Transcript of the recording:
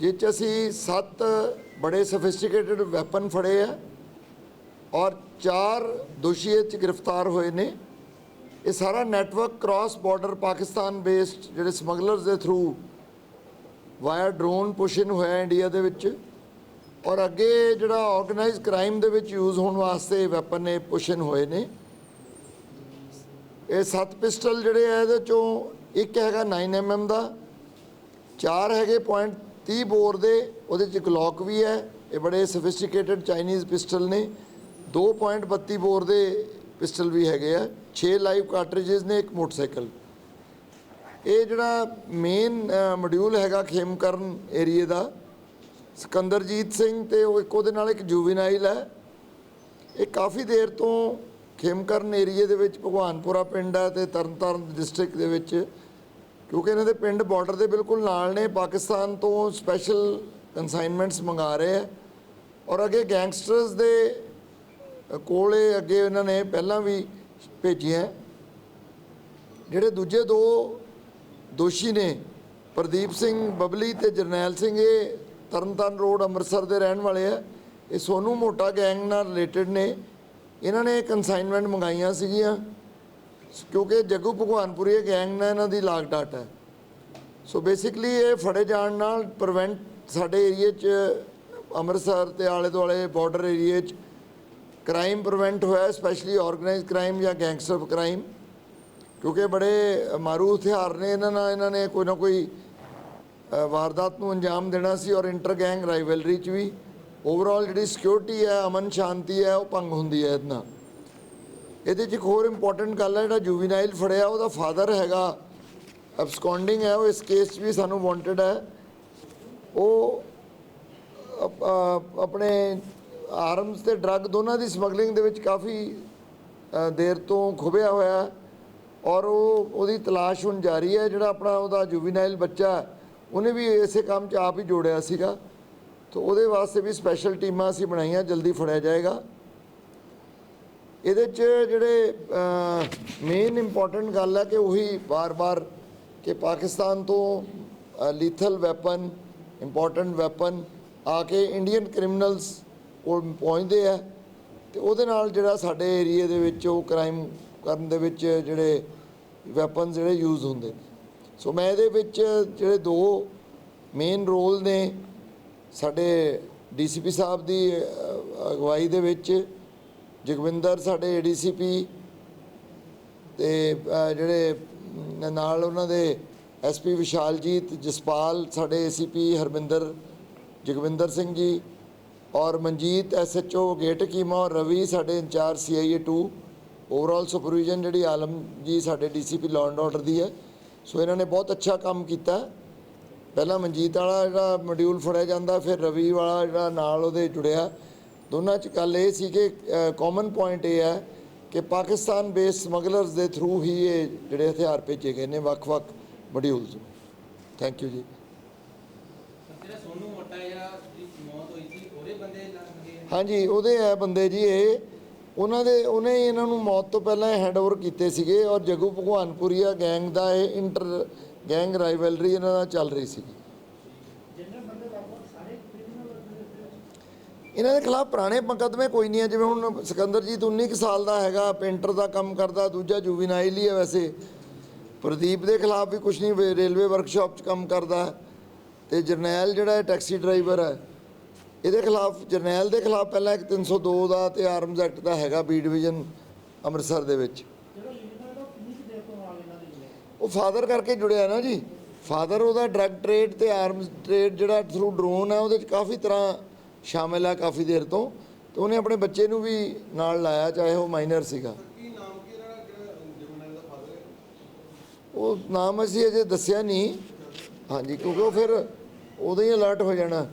ਜਿਸ 'ਚ ਅਸੀਂ ਸੱਤ ਬੜੇ ਸਫਿਸਟੀਕੇਟਡ ਵੈਪਨ ਫੜੇ ਆ ਔਰ ਚਾਰ ਦੋਸ਼ੀ ਇਹ 'ਚ ਗ੍ਰਿਫਤਾਰ ਹੋਏ ਨੇ। ਇਹ ਸਾਰਾ network cross border Pakistan based ਜਿਹੜੇ ਸਮਗਲਰਸ ਦੇ ਥਰੂ ਵਾਇਆ ਡਰੋਨ ਪੁਸ਼ਨ ਹੋਇਆ ਇੰਡੀਆ ਦੇ ਵਿੱਚ ਔਰ ਅੱਗੇ ਜਿਹੜਾ ਆਰਗੇਨਾਈਜ਼ ਕ੍ਰਾਈਮ ਦੇ ਵਿੱਚ ਯੂਜ਼ ਹੋਣ ਵਾਸਤੇ ਵੈਪਨ ਨੇ ਪੁਸ਼ਨ ਹੋਏ ਨੇ। ਇਹ ਸੱਤ ਪਿਸਟਲ ਜਿਹੜੇ ਆ ਇਹਦੇ ਚੋਂ ਇੱਕ ਹੈਗਾ 9mm ਦਾ, ਚਾਰ ਹੈਗੇ ਪੁਆਇੰਟ 30 ਬੋਰ ਦੇ, ਉਹਦੇ ਚ ਇੱਕ ਗਲੌਕ ਵੀ ਹੈ, ਇਹ ਬੜੇ ਸਫਿਸਟੀਕੇਟਡ ਚਾਈਨੀਜ਼ ਪਿਸਟਲ ਨੇ। 2.32 ਬੋਰ ਦੇ ਪਿਸਟਲ ਵੀ ਹੈਗੇ ਆ 6 ਲਾਈਵ ਕਾਰਟ੍ਰਿਜਸ ਨੇ, ਇੱਕ ਮੋਟਰਸਾਈਕਲ। ਇਹ ਜਿਹੜਾ ਮੇਨ ਮੋਡਿਊਲ ਹੈਗਾ ਖੇਮਕਰਨ ਏਰੀਏ ਦਾ, ਸਿਕੰਦਰਜੀਤ ਸਿੰਘ ਤੇ ਉਹ ਇੱਕ ਉਹਦੇ ਨਾਲ ਇੱਕ ਜੁਵੀਨਾਈਲ ਹੈ। ਇਹ ਕਾਫੀ ਦੇਰ ਤੋਂ ਖੇਮਕਰਨ ਏਰੀਏ ਦੇ ਵਿੱਚ ਭਗਵਾਨਪੁਰਾ ਪਿੰਡ ਹੈ ਤੇ ਤਰਨਤਾਰਨ ਡਿਸਟ੍ਰਿਕਟ ਦੇ ਵਿੱਚ ਕਿਉਂਕਿ ਇਹਨਾਂ ਦੇ ਪਿੰਡ ਬਾਰਡਰ ਦੇ ਬਿਲਕੁਲ ਨਾਲ ਨੇ, ਪਾਕਿਸਤਾਨ ਤੋਂ ਸਪੈਸ਼ਲ ਕਨਸਾਈਨਮੈਂਟਸ ਮੰਗਾ ਰਹੇ ਆ। ਔਰ ਅੱਗੇ ਗੈਂਗਸਟਰਸ ਦੇ ਕੋਲੇ ਅੱਗੇ ਇਹਨਾਂ ਨੇ ਪਹਿਲਾਂ ਵੀ ਭੇਜੀਆਂ। ਜਿਹੜੇ ਦੂਜੇ ਦੋ ਦੋਸ਼ੀ ਨੇ, ਪ੍ਰਦੀਪ ਸਿੰਘ ਬਬਲੀ ਤੇ ਜਰਨੈਲ ਸਿੰਘ, ਇਹ ਤਰਨਤਾਰਨ ਰੋਡ ਅੰਮ੍ਰਿਤਸਰ ਦੇ ਰਹਿਣ ਵਾਲੇ ਆ। ਇਹ ਸੋਨੂ ਮੋਟਾ ਗੈਂਗ ਨਾਲ ਰਿਲੇਟਡ ਨੇ। ਇਹਨਾਂ ਨੇ ਕਨਸਾਈਨਮੈਂਟ ਮੰਗਾਈਆਂ ਸੀਗੀਆਂ। ਕਿਉਂਕਿ ਜੱਗੂ ਭਗਵਾਨਪੁਰੀ ਗੈਂਗ ਨਾਲ ਇਹਨਾਂ ਦੀ ਲਾਗ ਡਾਟ ਹੈ। ਸੋ ਬੇਸਿਕਲੀ ਇਹ ਫੜੇ ਜਾਣ ਨਾਲ ਪ੍ਰੀਵੈਂਟ ਸਾਡੇ ਏਰੀਏ 'ਚ ਅੰਮ੍ਰਿਤਸਰ ਤੇ ਆਲੇ ਦੁਆਲੇ ਬਾਰਡਰ ਏਰੀਏ 'ਚ ਕ੍ਰਾਈਮ ਪ੍ਰੀਵੈਂਟ ਹੋਇਆ ਸਪੈਸ਼ਲੀ ਆਰਗੇਨਾਈਜ਼ਡ ਕ੍ਰਾਈਮ ਜਾਂ ਗੈਂਗਸਟਰ ਕ੍ਰਾਈਮ ਕਿਉਂਕਿ ਬੜੇ ਮਾਰੂ ਹਥਿਆਰ ਨੇ ਇਹਨਾਂ ਨਾਲ, ਇਹਨਾਂ ਨੇ ਕੋਈ ਨਾ ਕੋਈ ਵਾਰਦਾਤ ਨੂੰ ਅੰਜਾਮ ਦੇਣਾ ਸੀ ਔਰ ਇੰਟਰ ਗੈਂਗ ਰਾਈਵਲਰੀ 'ਚ ਵੀ। ਓਵਰਆਲ ਜਿਹੜੀ ਸਿਕਿਉਰਿਟੀ ਹੈ, ਅਮਨ ਸ਼ਾਂਤੀ ਹੈ, ਉਹ ਭੰਗ ਹੁੰਦੀ ਹੈ ਇਹਦੇ ਨਾਲ। ਇਹਦੇ 'ਚ ਇੱਕ ਹੋਰ ਇੰਪੋਰਟੈਂਟ ਗੱਲ ਹੈ ਜਿਹੜਾ ਜੁਵੀਨਾਈਲ ਫੜਿਆ, ਉਹਦਾ ਫਾਦਰ ਹੈਗਾ ਅਬਸਕੌਂਡਿੰਗ ਹੈ, ਉਹ ਇਸ ਕੇਸ 'ਚ ਵੀ ਸਾਨੂੰ ਵਾਂਟਡ ਹੈ। ਉਹ ਆਪਣੇ ਆਰਮਸ ਤੇ ਡਰੱਗ ਦੋਨਾਂ ਦੀ ਸਮਗਲਿੰਗ ਦੇ ਵਿੱਚ ਕਾਫੀ ਦੇਰ ਤੋਂ ਖੁਬਿਆ ਹੋਇਆ ਔਰ ਉਹ, ਉਹਦੀ ਤਲਾਸ਼ ਹੁਣ ਜਾਰੀ ਹੈ, ਜਿਹੜਾ ਆਪਣਾ ਉਹਦਾ ਜੁਵੀਨਾਈਲ ਬੱਚਾ ਉਹਨੇ ਵੀ ਇਸੇ ਕੰਮ 'ਚ ਆਪ ਹੀ ਜੋੜਿਆ ਸੀਗਾ। ਤਾਂ ਉਹਦੇ ਵਾਸਤੇ ਵੀ ਸਪੈਸ਼ਲ ਟੀਮਾਂ ਅਸੀਂ ਬਣਾਈਆਂ, ਜਲਦੀ ਫੜਿਆ ਜਾਏਗਾ। ਇਹਦੇ 'ਚ ਜਿਹੜੇ ਮੇਨ ਇੰਪੋਰਟੈਂਟ ਗੱਲ ਹੈ ਕਿ ਉਹੀ ਵਾਰ ਵਾਰ ਕਿ ਪਾਕਿਸਤਾਨ ਤੋਂ ਲੀਥਲ ਵੈਪਨ ਇੰਪੋਰਟੈਂਟ ਵੈਪਨ ਆ ਕੇ ਇੰਡੀਅਨ ਕ੍ਰਿਮੀਨਲਸ ਕੋਲ ਪਹੁੰਚਦੇ ਆ ਤੇ ਉਹਦੇ ਨਾਲ ਜਿਹੜਾ ਸਾਡੇ ਏਰੀਆ ਦੇ ਵਿੱਚ ਉਹ ਕ੍ਰਾਈਮ ਕਰਨ ਦੇ ਵਿੱਚ ਜਿਹੜੇ ਵੈਪਨਸ ਜਿਹੜੇ ਯੂਜ਼ ਹੁੰਦੇ ਨੇ। ਸੋ ਮੈਂ ਇਹਦੇ ਵਿੱਚ ਜਿਹੜੇ ਦੋ ਮੇਨ ਰੋਲ ਨੇ ਸਾਡੇ ਡੀਸੀਪੀ ਸਾਹਿਬ ਦੀ ਅਗਵਾਈ ਦੇ ਵਿੱਚ ਜਗਵਿੰਦਰ ਸਾਡੇ ਏਡੀਸੀਪੀ ਤੇ ਅ, ਜਿਹੜੇ ਨਾਲ ਉਹਨਾਂ ਦੇ ਐਸਪੀ ਵਿਸ਼ਾਲਜੀਤ ਜਸਪਾਲ ਸਾਡੇ ਏਸੀਪੀ ਹਰਮਿੰਦਰ ਜਗਵਿੰਦਰ ਸਿੰਘ ਜੀ ਔਰ ਮਨਜੀਤ ਐਸਐਚਓ ਗੇਟ ਕੀਮਾ ਔਰ ਰਵੀ ਸਾਡੇ ਇੰਚਾਰਜ ਸੀਆਈਏ 2 ਓਵਰਆਲ ਸੁਪਰਵੀਜ਼ਨ ਜਿਹੜੀ ਆਲਮ ਜੀ ਸਾਡੇ ਡੀਸੀਪੀ ਲਾਅ ਐਂਡ ਆਰਡਰ ਦੀ ਹੈ। ਸੋ ਇਹਨਾਂ ਨੇ ਬਹੁਤ ਅੱਛਾ ਕੰਮ ਕੀਤਾ। ਪਹਿਲਾਂ ਮਨਜੀਤ ਵਾਲਾ ਜਿਹੜਾ ਮੋਡਿਊਲ ਫੜਿਆ ਜਾਂਦਾ ਫਿਰ ਰਵੀ ਵਾਲਾ ਜਿਹੜਾ ਨਾਲ ਉਹਦੇ ਜੁੜਿਆ। ਦੋਨਾਂ 'ਚ ਗੱਲ ਇਹ ਸੀ ਕਿ ਕਾਮਨ ਪੁਆਇੰਟ ਇਹ ਹੈ ਕਿ ਪਾਕਿਸਤਾਨ ਬੇਸ ਸਮਗਲਰਸ ਦੇ ਥਰੂ ਹੀ ਇਹ ਜਿਹੜੇ ਹਥਿਆਰ ਭੇਜੇ ਗਏ ਨੇ ਵੱਖ-ਵੱਖ ਮੋਡਿਊਲਸ ਥੈਂਕ ਯੂ ਜੀ। ਜਿਹੜਾ ਸੋਨੂ ਮੋਟਾ ਜਾਂ ਦੀ ਮੌਤ ਹੋਈ ਸੀ ਉਹਦੇ ਬੰਦੇ ਲੱਗੇ ਹਾਂਜੀ ਉਹਦੇ ਹੈ ਬੰਦੇ ਜੀ ਇਹ। ਉਹਨਾਂ ਦੇ ਉਹਨੇ ਹੀ ਇਹਨਾਂ ਨੂੰ ਮੌਤ ਤੋਂ ਪਹਿਲਾਂ ਹੈਂਡਓਵਰ ਕੀਤੇ ਸੀਗੇ ਔਰ ਜਗੂ ਭਗਵਾਨਪੁਰੀਆ ਗੈਂਗ ਦਾ ਇਹ ਇੰਟਰ ਗੈਂਗ ਰਾਈਵਲਰੀ ਇਹਨਾਂ ਦਾ ਚੱਲ ਰਹੀ ਸੀ ਇਹਨਾਂ ਦੇ ਖਿਲਾਫ ਪੁਰਾਣੇ ਮੁਕੱਦਮੇ ਕੋਈ ਨਹੀਂ ਹੈ ਜਿਵੇਂ ਹੁਣ ਸਿਕੰਦਰਜੀਤ 19 ਕੁ ਸਾਲ ਦਾ ਹੈਗਾ ਪੇਂਟਰ ਦਾ ਕੰਮ ਕਰਦਾ ਦੂਜਾ ਜੁਵੀਨਾਈਲ ਹੀ ਹੈ ਵੈਸੇ। ਪ੍ਰਦੀਪ ਦੇ ਖਿਲਾਫ ਵੀ ਕੁਝ ਨਹੀਂ ਰੇਲਵੇ ਵਰਕਸ਼ਾਪ 'ਚ ਕੰਮ ਕਰਦਾ। ਤੇ ਜਰਨੈਲ ਜਿਹੜਾ ਹੈ ਟੈਕਸੀ ਡਰਾਈਵਰ ਹੈ ਇਹਦੇ ਖਿਲਾਫ ਜਰਨੈਲ ਦੇ ਖਿਲਾਫ ਪਹਿਲਾਂ ਇੱਕ 302 ਦਾ ਤੇ ਆਰਮਜ਼ ਐਕਟ ਦਾ ਹੈਗਾ ਬੀ ਡਿਵੀਜ਼ਨ ਅੰਮ੍ਰਿਤਸਰ ਦੇ ਵਿੱਚ। ਉਹ ਫਾਦਰ ਕਰਕੇ ਜੁੜਿਆ ਨਾ ਜੀ। ਫਾਦਰ ਉਹਦਾ ਡਰੱਗ ਟ੍ਰੇਡ ਤੇ ਆਰਮਜ਼ ਟ੍ਰੇਡ ਜਿਹੜਾ ਥਰੂ ਡਰੋਨ ਹੈ ਉਹਦੇ ਚ ਕਾਫੀ ਤਰ੍ਹਾਂ ਸ਼ਾਮਿਲ ਆ ਕਾਫੀ ਦੇਰ ਤੋਂ ਤੇ ਉਹਨੇ ਆਪਣੇ ਬੱਚੇ ਨੂੰ ਵੀ ਨਾਲ ਲਾਇਆ, ਚਾਹੇ ਉਹ ਮਾਈਨਰ ਸੀਗਾ। ਕੀ ਨਾਮ ਕੀ ਜਿਹੜਾ ਜਿਹੜਾ ਜਮਨਲ ਦਾ ਫਾਦਰ ਹੈ ਉਹ ਨਾਮ ਅਸੀਂ ਅਜੇ ਦੱਸਿਆ ਨਹੀਂ। ਹਾਂਜੀ, ਕਿਉਂਕਿ ਉਹ ਫਿਰ ਉਦੋਂ ਹੀ ਅਲਰਟ ਹੋ ਜਾਣਾ।